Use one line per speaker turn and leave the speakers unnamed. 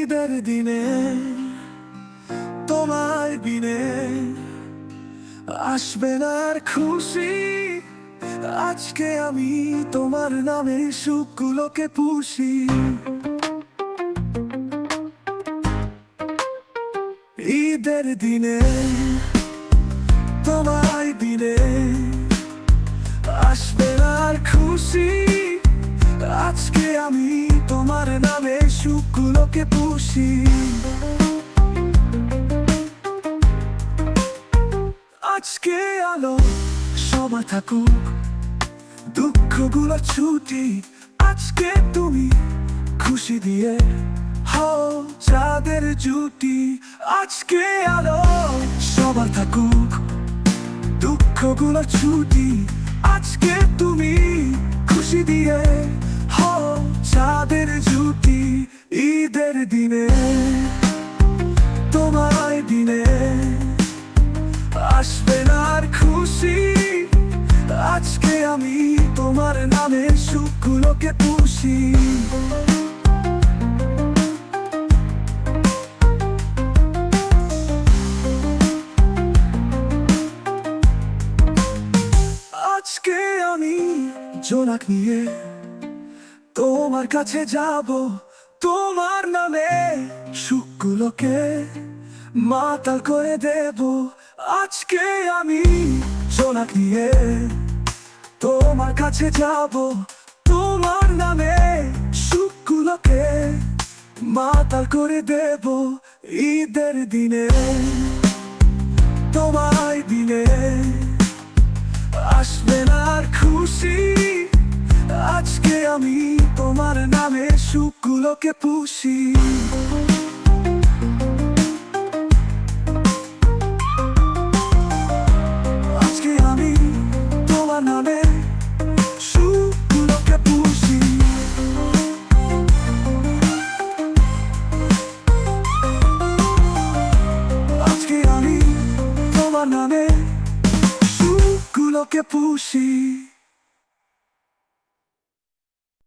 ঈদের দিনে, তোমার বিনে আসবে না আর খুশি। আজকে আমি তোমার নামে সুখগুলোকে পুষি। ঈদের দিনে, তোমার দিনে আসবে আর খুশি। আজকে আমি তোমার নামে দুঃখগুলো ছুটি। আজকে তুমি খুশি দিয়ে হও চাঁদের আজকে আলো, সবার থাকুক, দুঃখগুলো ছুটি। আজকে ঈদের দিনে, তোমার দিনে আসবে না আর খুশি। আজকে আমি তোমার নামে সুখগুলোকে পুষি। আজকে আমি জোনাক নিয়ে তোমার কাছে যাব। তোমার নামে সুখগুলোকে মাতাল করে দেব। আজকে আমি জোনাক নিয়ে তোমার কাছে যাব। তোমার নামে সুখগুলোকে মাতাল করে দেব। ঈদের দিনে তোমায় দিনে আসবে না খুশি। আজকে আমি তোমার নামে সুখগুলোকে পুষি। আজকে আমি তোমার নামে পুষি। আজকে আমি তোমার পুষি।